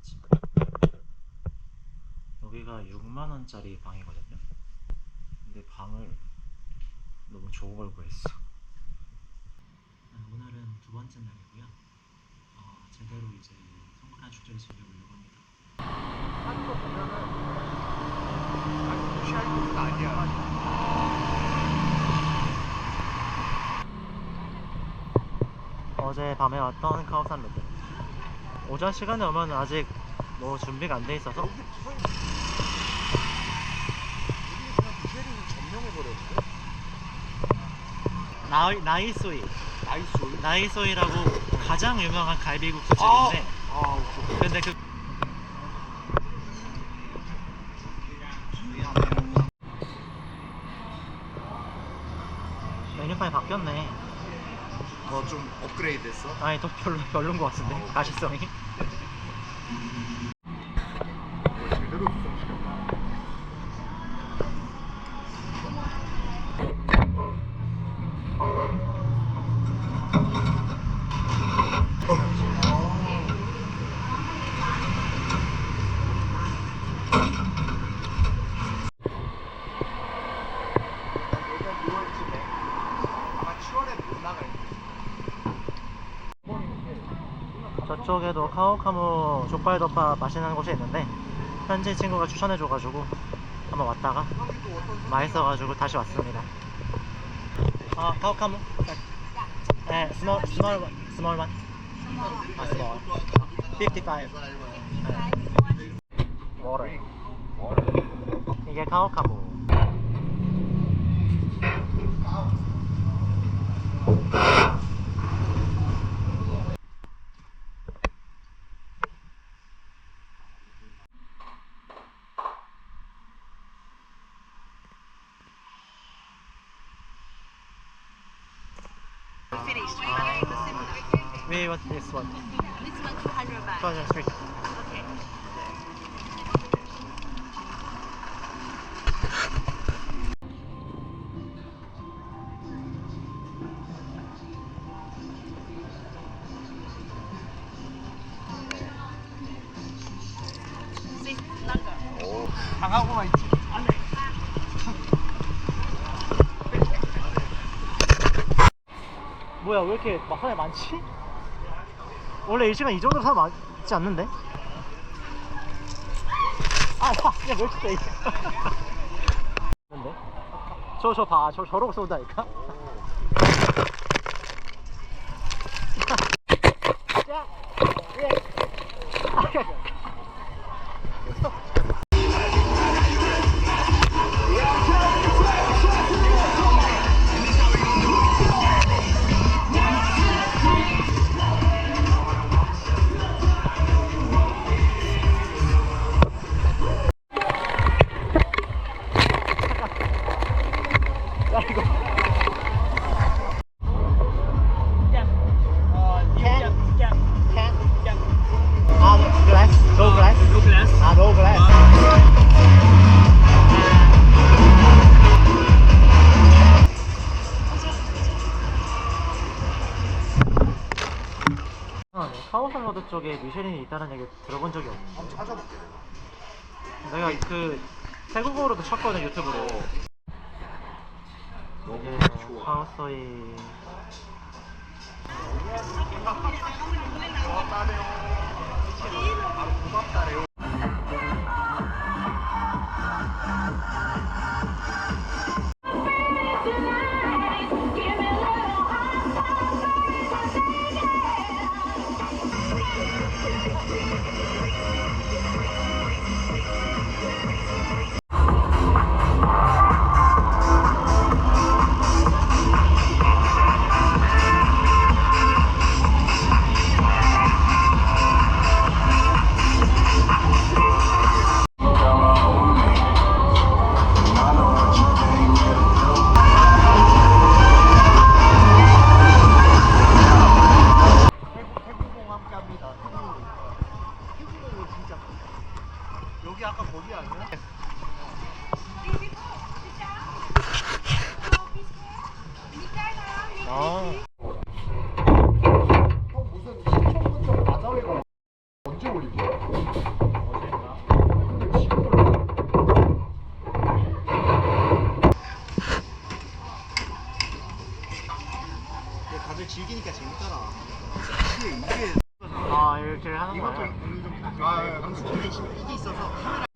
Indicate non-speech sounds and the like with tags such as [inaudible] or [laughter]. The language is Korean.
맛집. 여기가 6만 원짜리 방이거든요. 근데 방을 너무 좋은 걸 구했어. 아, 오늘은 두 번째 날이고요. 어, 제대로 이제 성크란 축제를 즐겨보려고 합니다. 한거 보면은 아니 무시할 것은 아니야. 어제 밤에 왔던 카오산 로드. 오전 시간에 오면 아직 뭐 준비가 안 돼 있어서. 나이 나이소이 나이스. 나이소이라고 가장 유명한 갈비국수 아, 집인데 아, 오케이. 근데 그 메뉴판이 바뀌었네. 더 좀 업그레이드 됐어? 아니 또 별로 별론 것 같은데 가시성이. [laughs] 제대로 구성시켰다. 내년 6월쯤에 아마 7월에 못 나갈 저쪽에도 카오카무 족발덮밥 맛있는 곳이 있는데 현지 친구가 추천해줘가지고 한번 왔다가 맛있어가지고 다시 왔습니다. 아 카오카무? 네, 스몰 스몰 원, 스몰 원. 아 스몰. 55. 네. 워터. 이게 카오카무. Finished. We want this one. This one 200 baht. 203. Okay. See, longer. 당하고만 있지. 뭐야 왜 이렇게 막 사람이 많지? 원래 이 시간 이 정도로 사람 많지 않는데? 아, 야, 야, 세? 근데? 저, 저 봐. 저, 저러고 쏜다니까? [laughs] 야! 예! 아, 아. 아. 아, 네. 카오살로드 쪽에 미쉐린이 있다는 얘기 들어본 적이 없어. 한번 찾아볼게. 내가 그 태국어로도 쳤거든 유튜브로. 파워서이 아. 형 무슨 시청부터 가자회가 언제 올린 거야? 근데 지금 올라. 다들 즐기니까 재밌더라. 이게 이게 아 이렇게 하는 거야. 아, 예, 당신 기계 이게 있어서 카메라